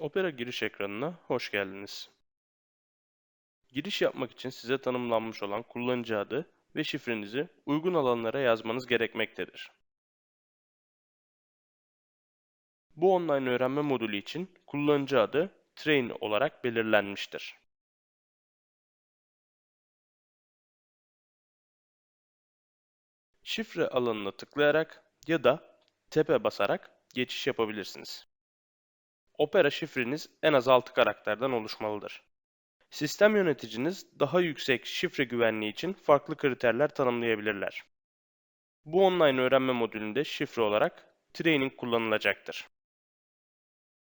Opera giriş ekranına hoş geldiniz. Giriş yapmak için size tanımlanmış olan kullanıcı adı ve şifrenizi uygun alanlara yazmanız gerekmektedir. Bu online öğrenme modülü için kullanıcı adı Train olarak belirlenmiştir. Şifre alanına tıklayarak ya da tepe basarak geçiş yapabilirsiniz. Opera şifreniz en az 6 karakterden oluşmalıdır. Sistem yöneticiniz daha yüksek şifre güvenliği için farklı kriterler tanımlayabilirler. Bu online öğrenme modülünde şifre olarak training kullanılacaktır.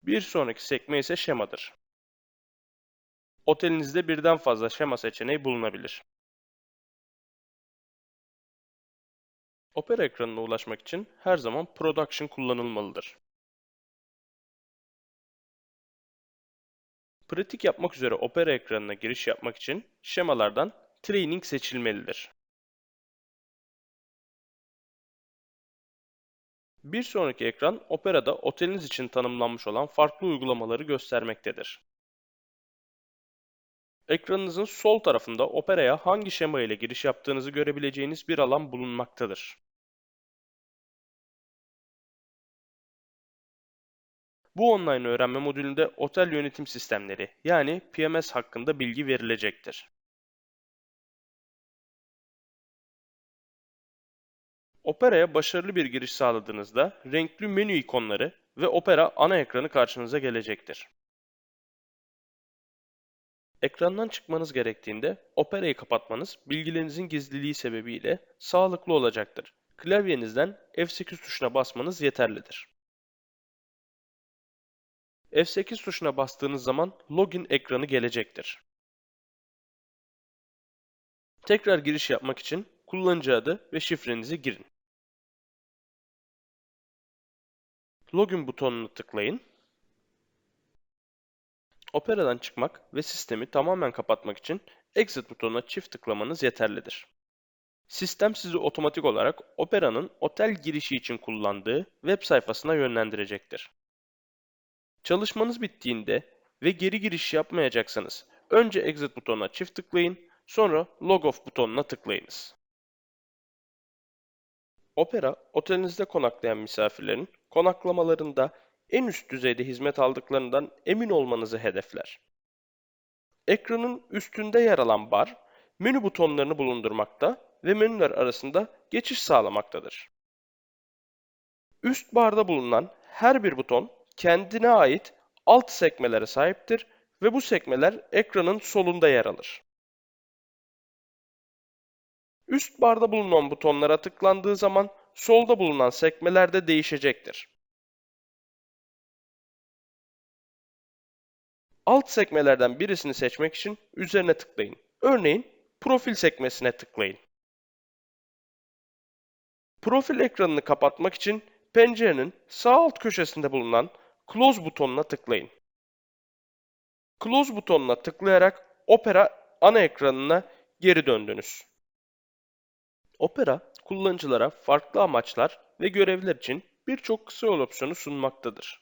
Bir sonraki sekme ise şemadır. Otelinizde birden fazla şema seçeneği bulunabilir. Opera ekranına ulaşmak için her zaman Production kullanılmalıdır. Pratik yapmak üzere Opera ekranına giriş yapmak için şemalardan Training seçilmelidir. Bir sonraki ekran Opera'da oteliniz için tanımlanmış olan farklı uygulamaları göstermektedir. Ekranınızın sol tarafında Opera'ya hangi şema ile giriş yaptığınızı görebileceğiniz bir alan bulunmaktadır. Bu online öğrenme modülünde otel yönetim sistemleri yani PMS hakkında bilgi verilecektir. Opera'ya başarılı bir giriş sağladığınızda renkli menü ikonları ve Opera ana ekranı karşınıza gelecektir. Ekrandan çıkmanız gerektiğinde Opera'yı kapatmanız bilgilerinizin gizliliği sebebiyle sağlıklı olacaktır. Klavyenizden F8 tuşuna basmanız yeterlidir. F8 tuşuna bastığınız zaman login ekranı gelecektir. Tekrar giriş yapmak için kullanıcı adı ve şifrenizi girin. Login butonuna tıklayın. Opera'dan çıkmak ve sistemi tamamen kapatmak için Exit butonuna çift tıklamanız yeterlidir. Sistem sizi otomatik olarak Opera'nın otel girişi için kullandığı web sayfasına yönlendirecektir. Çalışmanız bittiğinde ve geri giriş yapmayacaksanız önce Exit butonuna çift tıklayın, sonra Log Off butonuna tıklayınız. Opera, otelinizde konaklayan misafirlerin konaklamalarında en üst düzeyde hizmet aldıklarından emin olmanızı hedefler. Ekranın üstünde yer alan bar, menü butonlarını bulundurmakta ve menüler arasında geçiş sağlamaktadır. Üst barda bulunan her bir buton kendine ait alt sekmelere sahiptir ve bu sekmeler ekranın solunda yer alır. Üst barda bulunan butonlara tıklandığı zaman solda bulunan sekmeler de değişecektir. Alt sekmelerden birisini seçmek için üzerine tıklayın. Örneğin profil sekmesine tıklayın. Profil ekranını kapatmak için pencerenin sağ alt köşesinde bulunan Close butonuna tıklayın. Close butonuna tıklayarak Opera ana ekranına geri döndünüz. Opera, kullanıcılara farklı amaçlar ve görevler için birçok kısa yol opsiyonu sunmaktadır.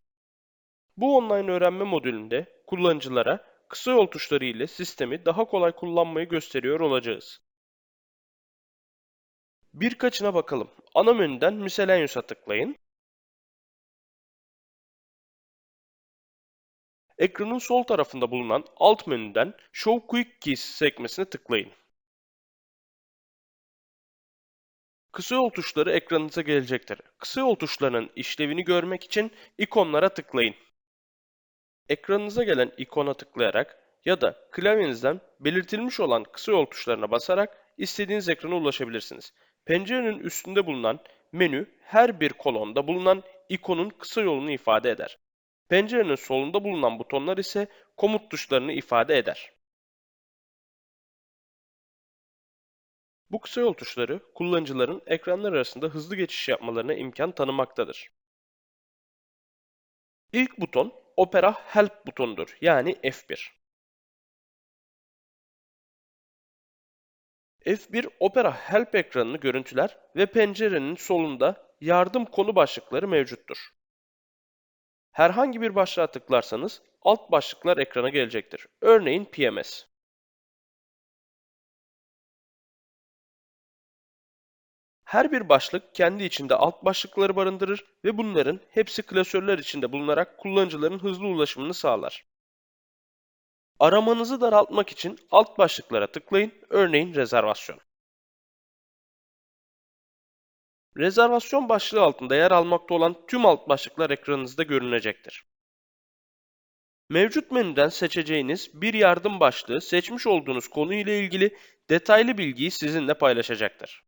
Bu online öğrenme modülünde kullanıcılara kısa yol tuşları ile sistemi daha kolay kullanmayı gösteriyor olacağız. Birkaçına bakalım. Ana menüden Miscellaneous'a tıklayın. Ekranın sol tarafında bulunan alt menüden Show Quick Keys sekmesine tıklayın. Kısa yol tuşları ekranınıza gelecektir. Kısa yol tuşlarının işlevini görmek için ikonlara tıklayın. Ekranınıza gelen ikona tıklayarak ya da klavyenizden belirtilmiş olan kısa yol tuşlarına basarak istediğiniz ekrana ulaşabilirsiniz. Pencerenin üstünde bulunan menü her bir kolonda bulunan ikonun kısa yolunu ifade eder. Pencerenin solunda bulunan butonlar ise komut tuşlarını ifade eder. Bu kısa yol tuşları kullanıcıların ekranlar arasında hızlı geçiş yapmalarına imkan tanımaktadır. İlk buton Opera Help butonudur yani F1. F1 Opera Help ekranını görüntüler ve pencerenin solunda yardım konu başlıkları mevcuttur. Herhangi bir başlığa tıklarsanız alt başlıklar ekrana gelecektir. Örneğin PMS. Her bir başlık kendi içinde alt başlıkları barındırır ve bunların hepsi klasörler içinde bulunarak kullanıcıların hızlı ulaşımını sağlar. Aramanızı daraltmak için alt başlıklara tıklayın, örneğin rezervasyon. Rezervasyon başlığı altında yer almakta olan tüm alt başlıklar ekranınızda görünecektir. Mevcut menüden seçeceğiniz bir yardım başlığı seçmiş olduğunuz konu ile ilgili detaylı bilgiyi sizinle paylaşacaktır.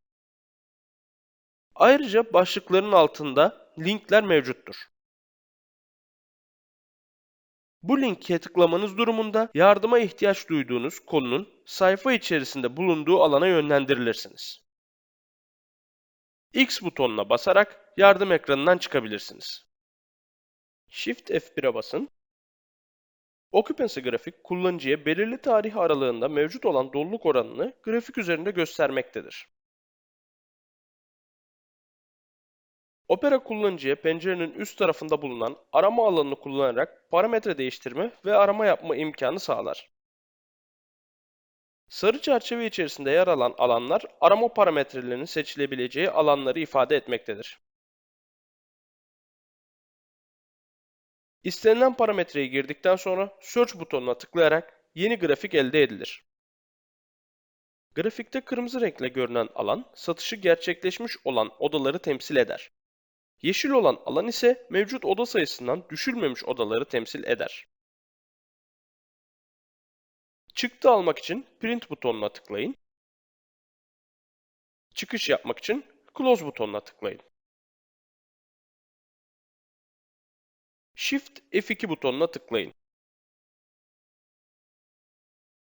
Ayrıca başlıkların altında linkler mevcuttur. Bu linke tıklamanız durumunda yardıma ihtiyaç duyduğunuz konunun sayfa içerisinde bulunduğu alana yönlendirilirsiniz. X butonuna basarak yardım ekranından çıkabilirsiniz. Shift F1'e basın. Occupancy grafik kullanıcıya belirli tarih aralığında mevcut olan doluluk oranını grafik üzerinde göstermektedir. Opera kullanıcıya pencerenin üst tarafında bulunan arama alanını kullanarak parametre değiştirme ve arama yapma imkanı sağlar. Sarı çerçeve içerisinde yer alan alanlar arama parametrelerinin seçilebileceği alanları ifade etmektedir. İstenilen parametreyi girdikten sonra Search butonuna tıklayarak yeni grafik elde edilir. Grafikte kırmızı renkle görünen alan, satışı gerçekleşmiş olan odaları temsil eder. Yeşil olan alan ise mevcut oda sayısından düşülmemiş odaları temsil eder. Çıktı almak için Print butonuna tıklayın. Çıkış yapmak için Close butonuna tıklayın. Shift F2 butonuna tıklayın.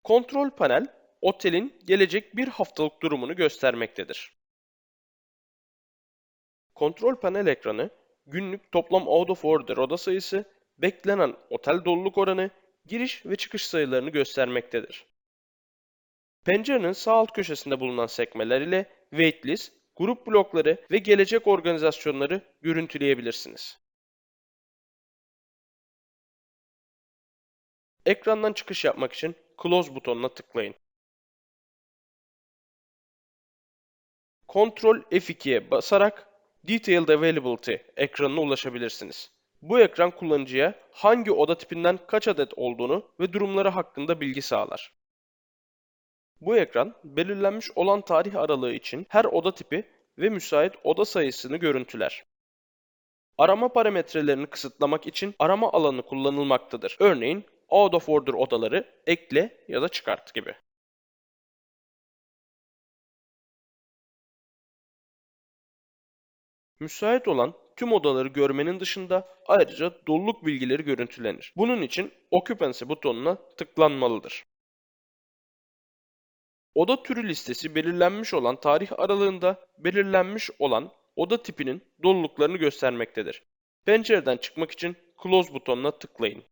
Kontrol panel, otelin gelecek bir haftalık durumunu göstermektedir. Kontrol panel ekranı, günlük toplam out of order oda sayısı, beklenen otel doluluk oranı, giriş ve çıkış sayılarını göstermektedir. Pencerenin sağ alt köşesinde bulunan sekmeler ile waitlist, grup blokları ve gelecek organizasyonları görüntüleyebilirsiniz. Ekrandan çıkış yapmak için Close butonuna tıklayın. Ctrl F2'ye basarak Detailed Availability ekranına ulaşabilirsiniz. Bu ekran kullanıcıya hangi oda tipinden kaç adet olduğunu ve durumları hakkında bilgi sağlar. Bu ekran belirlenmiş olan tarih aralığı için her oda tipi ve müsait oda sayısını görüntüler. Arama parametrelerini kısıtlamak için arama alanı kullanılmaktadır. Örneğin out of order odaları ekle ya da çıkart gibi. Müsait olan tüm odaları görmenin dışında ayrıca doluluk bilgileri görüntülenir. Bunun için Occupancy butonuna tıklanmalıdır. Oda türü listesi belirlenmiş olan tarih aralığında belirlenmiş olan oda tipinin doluluklarını göstermektedir. Pencereden çıkmak için Close butonuna tıklayın.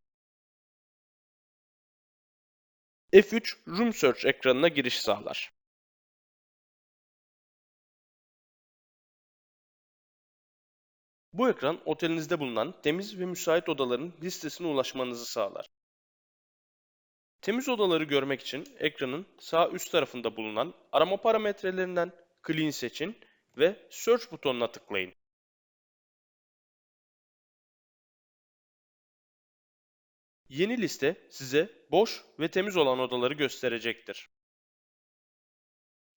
F3 Room Search ekranına giriş sağlar. Bu ekran otelinizde bulunan temiz ve müsait odaların listesine ulaşmanızı sağlar. Temiz odaları görmek için ekranın sağ üst tarafında bulunan arama parametrelerinden Clean seçin ve Search butonuna tıklayın. Yeni liste size boş ve temiz olan odaları gösterecektir.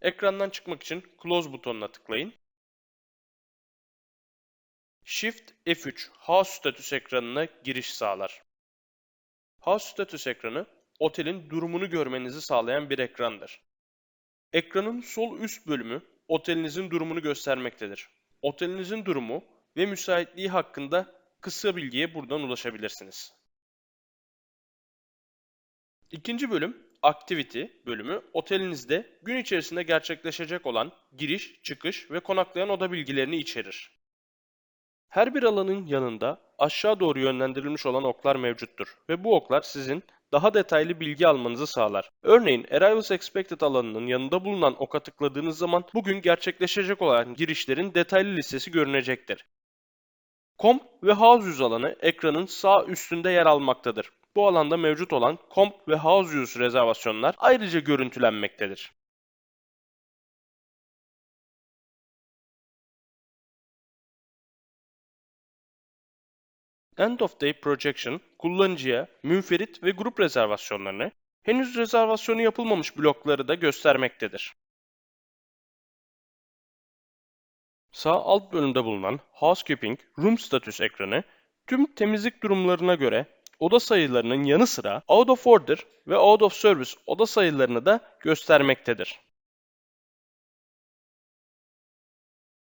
Ekrandan çıkmak için Close butonuna tıklayın. Shift F3 House Status ekranına giriş sağlar. House Status ekranı, otelin durumunu görmenizi sağlayan bir ekrandır. Ekranın sol üst bölümü otelinizin durumunu göstermektedir. Otelinizin durumu ve müsaitliği hakkında kısa bilgiye buradan ulaşabilirsiniz. İkinci bölüm Activity bölümü otelinizde gün içerisinde gerçekleşecek olan giriş, çıkış ve konaklayan oda bilgilerini içerir. Her bir alanın yanında aşağı doğru yönlendirilmiş olan oklar mevcuttur ve bu oklar sizin daha detaylı bilgi almanızı sağlar. Örneğin Arrivals Expected alanının yanında bulunan oka tıkladığınız zaman bugün gerçekleşecek olan girişlerin detaylı listesi görünecektir. Comp ve House Use alanı ekranın sağ üstünde yer almaktadır. Bu alanda mevcut olan Comp ve House Use rezervasyonlar ayrıca görüntülenmektedir. End of Day Projection, kullanıcıya münferit ve grup rezervasyonlarını, henüz rezervasyonu yapılmamış blokları da göstermektedir. Sağ alt bölümde bulunan Housekeeping Room Status ekranı, tüm temizlik durumlarına göre oda sayılarının yanı sıra Out of Order ve Out of Service oda sayılarını da göstermektedir.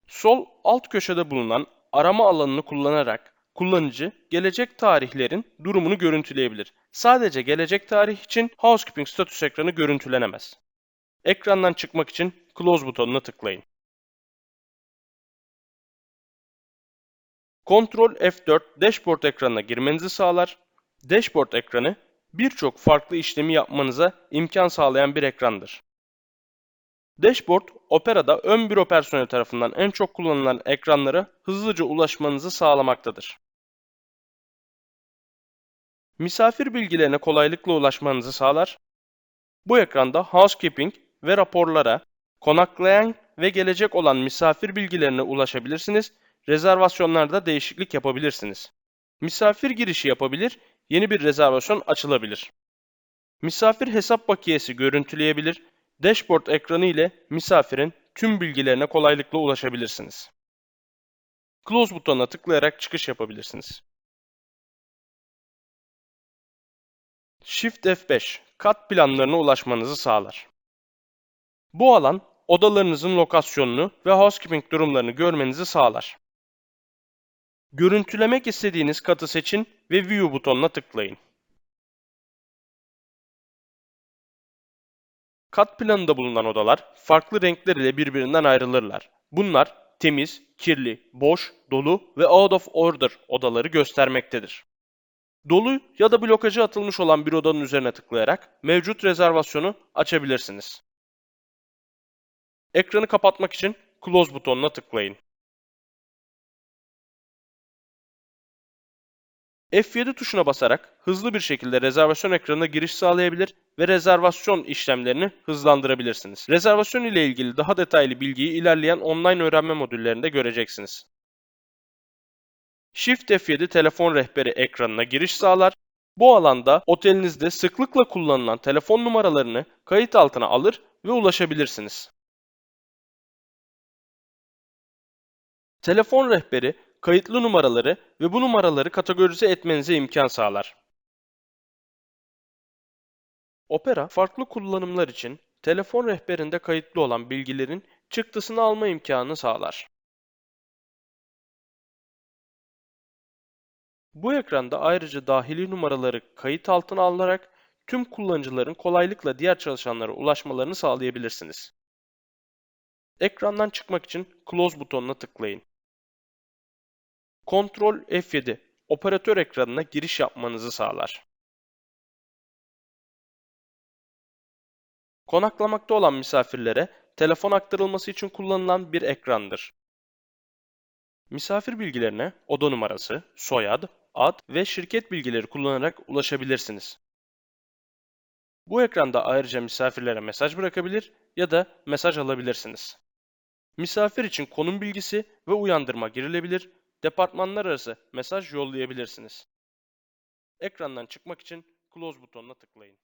Sol alt köşede bulunan arama alanını kullanarak kullanıcı gelecek tarihlerin durumunu görüntüleyebilir. Sadece gelecek tarih için Housekeeping status ekranı görüntülenemez. Ekrandan çıkmak için Close butonuna tıklayın. Ctrl F4 Dashboard ekranına girmenizi sağlar. Dashboard ekranı birçok farklı işlemi yapmanıza imkan sağlayan bir ekrandır. Dashboard, Opera'da ön büro personeli tarafından en çok kullanılan ekranlara hızlıca ulaşmanızı sağlamaktadır. Misafir bilgilerine kolaylıkla ulaşmanızı sağlar. Bu ekranda housekeeping ve raporlara, konaklayan ve gelecek olan misafir bilgilerine ulaşabilirsiniz, rezervasyonlarda değişiklik yapabilirsiniz. Misafir girişi yapabilir, yeni bir rezervasyon açılabilir. Misafir hesap bakiyesi görüntüleyebilir, dashboard ekranı ile misafirin tüm bilgilerine kolaylıkla ulaşabilirsiniz. Close butonuna tıklayarak çıkış yapabilirsiniz. Shift F5 kat planlarına ulaşmanızı sağlar. Bu alan odalarınızın lokasyonunu ve housekeeping durumlarını görmenizi sağlar. Görüntülemek istediğiniz katı seçin ve View butonuna tıklayın. Kat planında bulunan odalar farklı renkler ile birbirinden ayrılırlar. Bunlar temiz, kirli, boş, dolu ve out of order odaları göstermektedir. Dolu ya da blokajı atılmış olan bir odanın üzerine tıklayarak mevcut rezervasyonu açabilirsiniz. Ekranı kapatmak için Close butonuna tıklayın. F7 tuşuna basarak hızlı bir şekilde rezervasyon ekranına giriş sağlayabilir ve rezervasyon işlemlerini hızlandırabilirsiniz. Rezervasyon ile ilgili daha detaylı bilgiyi ilerleyen online öğrenme modüllerinde göreceksiniz. Shift F7 telefon rehberi ekranına giriş sağlar. Bu alanda otelinizde sıklıkla kullanılan telefon numaralarını kayıt altına alır ve ulaşabilirsiniz. Telefon rehberi kayıtlı numaraları ve bu numaraları kategorize etmenize imkan sağlar. Opera, farklı kullanımlar için telefon rehberinde kayıtlı olan bilgilerin çıktısını alma imkanı sağlar. Bu ekranda ayrıca dahili numaraları kayıt altına alınarak tüm kullanıcıların kolaylıkla diğer çalışanlara ulaşmalarını sağlayabilirsiniz. Ekrandan çıkmak için Close butonuna tıklayın. Ctrl F7 operatör ekranına giriş yapmanızı sağlar. Konaklamakta olan misafirlere telefon aktarılması için kullanılan bir ekrandır. Misafir bilgilerine oda numarası, soyad, ad ve şirket bilgileri kullanarak ulaşabilirsiniz. Bu ekranda ayrıca misafirlere mesaj bırakabilir ya da mesaj alabilirsiniz. Misafir için konum bilgisi ve uyandırma girilebilir, departmanlar arası mesaj yollayabilirsiniz. Ekrandan çıkmak için Close butonuna tıklayın.